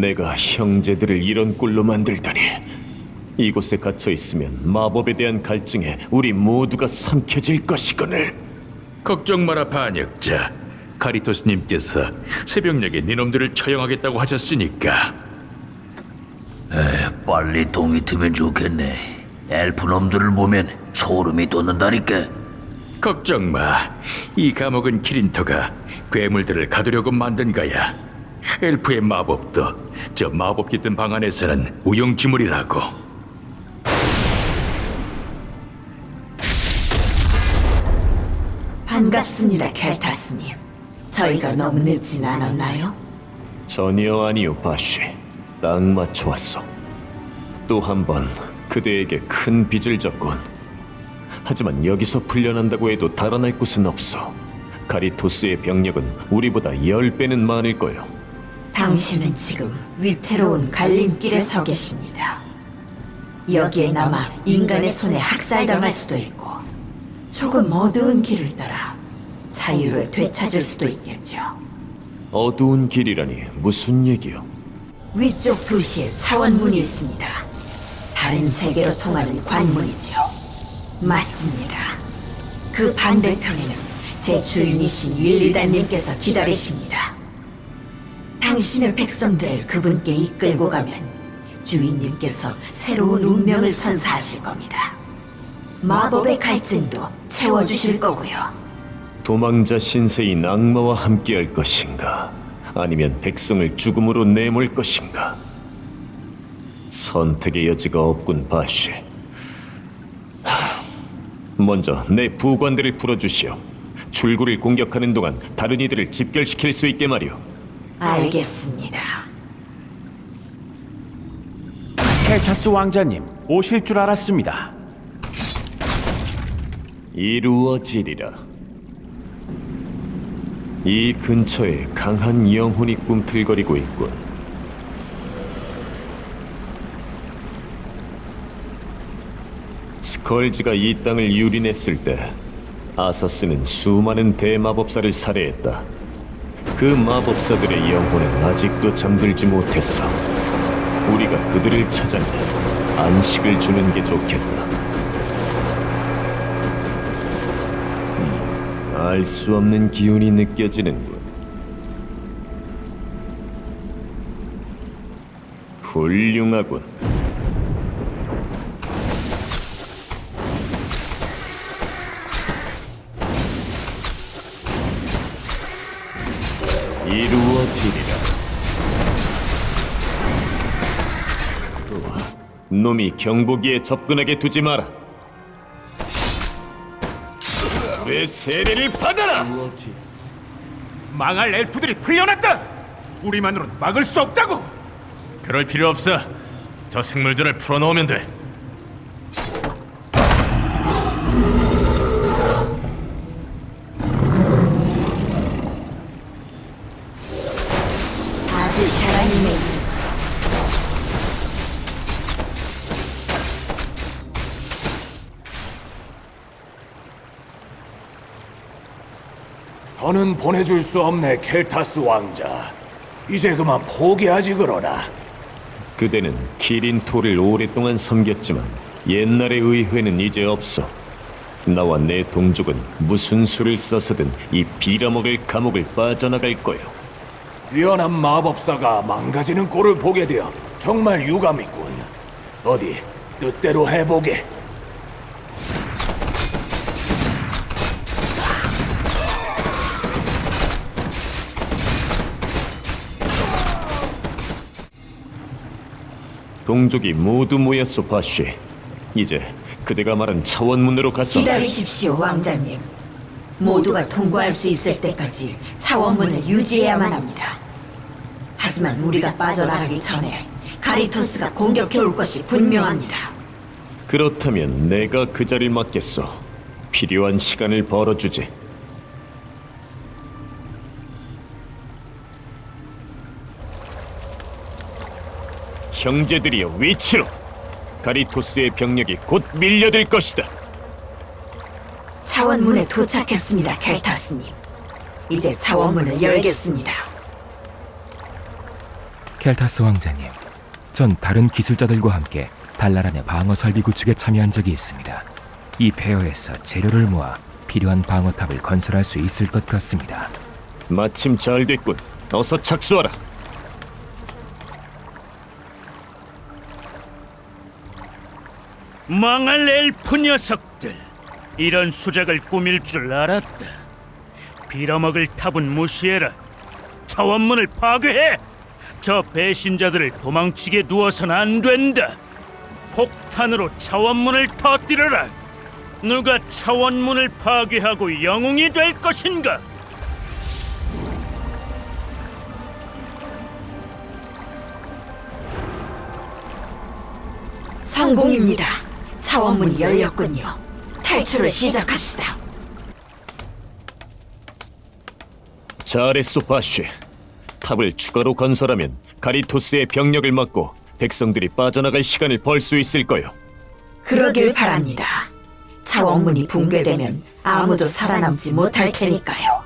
내가 형제들을 이런 꼴로 만들다니. 이곳에 갇혀 있으면 마법에 대한 갈증에 우리 모두가 삼켜질 것이거늘. 걱정 마라 반역자. 카리토스님께서 새벽녘에 니놈들을 처형하겠다고 하셨으니까 빨리 동이 트면 좋겠네. 엘프 놈들을 보면 소름이 돋는다니까. 걱정 마. 이 감옥은 키린터가 괴물들을 가두려고 만든 거야. 엘프의 마법도 저 마법 깃든 방 안에서는 우용지물이라고. 반갑습니다, 켈타스님. 저희가 너무 늦진 않았나요? 전혀 아니요, 바쉬. 딱 맞춰 왔어. 또 한 번 그대에게 큰 빚을 졌군. 하지만 여기서 풀려난다고 해도 달아날 곳은 없어. 카리토스의 병력은 우리보다 열 배는 많을 거요. 당신은 지금 위태로운 갈림길에 서 계십니다. 여기에 남아 인간의 손에 학살당할 수도 있고, 조금 어두운 길을 따라 자유를 되찾을 수도 있겠죠. 어두운 길이라니 무슨 얘기요? 위쪽 도시에 차원문이 있습니다. 다른 세계로 통하는 관문이죠. 맞습니다. 그 반대편에는 제 주인이신 윌리단님께서 기다리십니다. 당신의 백성들을 그분께 이끌고 가면 주인님께서 새로운 운명을 선사하실 겁니다. 마법의 갈증도 채워주실 거고요. 도망자 신세인 악마와 함께할 것인가? 아니면 백성을 죽음으로 내몰 것인가? 선택의 여지가 없군. 하, 먼저 내 부관들을 풀어주시오. 출구를 공격하는 동안 다른 이들을 집결시킬 수 있게 말이오. 알겠습니다. 켈타스 왕자님 오실 줄 알았습니다. 이루어지리라. 이 근처에 강한 영혼이 꿈틀거리고 있군. 스컬지가 이 땅을 유린했을 때 아서스는 수많은 대마법사를 살해했다. 그 마법사들의 영혼은 아직도 잠들지 못했어. 우리가 그들을 찾아내 안식을 주는 게 좋겠다. 알수 없는 기운이 느껴지는군. 훌륭하군. 이루어지리라. 놈이 경보기에 접근하게 두지 마라. 내 세례를 받아라. 망할 엘프들이 풀려났다. 우리만으로는 막을 수 없다고. 그럴 필요 없어. 저 생물들을 풀어놓으면 돼. 더는 보내줄 수 없네, 켈타스 왕자. 이제 그만 포기하지 그러나. 그대는 키린토를 오랫동안 섬겼지만 옛날의 의회는 이제 없어. 나와 내 동족은 무슨 수를 써서든 이 빌어먹을 감옥을 빠져나갈 거요. 뛰어난 마법사가 망가지는 꼴을 보게 되어 정말 유감이군. 어디 뜻대로 해보게. 동족이 모두 모였소, 바쉬. 이제 그대가 말한 차원문으로 가서 기다리십시오, 왕자님. 모두가 통과할 수 있을 때까지 차원문을 유지해야만 합니다. 하지만 우리가 빠져나가기 전에 카리토스가 공격해 올 것이 분명합니다. 그렇다면 내가 그 자리를 맡겠소. 필요한 시간을 벌어주지. 형제들이여 위치로! 가리토스의 병력이 곧 밀려들 것이다. 차원문에 도착했습니다, 켈타스님. 이제 차원문을 열겠습니다. 켈타스 왕자님, 전 다른 기술자들과 함께 달나란의 방어 설비 구축에 참여한 적이 있습니다. 이 폐허에서 재료를 모아 필요한 방어탑을 건설할 수 있을 것 같습니다. 마침 잘 됐군. 어서 착수하라. 망할 엘프 녀석들. 이런 수작을 꾸밀 줄 알았다. 빌어먹을 탑은 무시해라. 차원문을 파괴해. 저 배신자들을 도망치게 두어선 안 된다. 폭탄으로 차원문을 터뜨려라. 누가 차원문을 파괴하고 영웅이 될 것인가? 성공입니다. 차원문이 열렸군요. 탈출을 시작합시다. 잘했소, 바쉬. 탑을 추가로 건설하면 가리토스의 병력을 막고 백성들이 빠져나갈 시간을 벌 수 있을 거요. 그러길 바랍니다. 차원문이 붕괴되면 아무도 살아남지 못할 테니까요.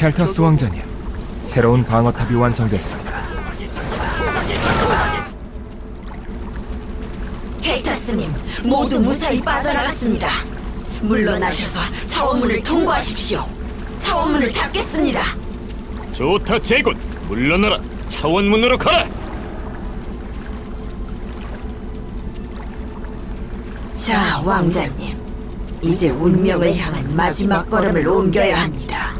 켈타스 왕자님, 새로운 방어탑이 완성됐습니다. 케이타스님, 모두 무사히 빠져나갔습니다. 물러나셔서 차원문을 통과하십시오. 차원문을 닫겠습니다. 좋다, 제군. 물러나라. 차원문으로 가라. 자, 왕자님. 이제 운명을 향한 마지막 걸음을 옮겨야 합니다.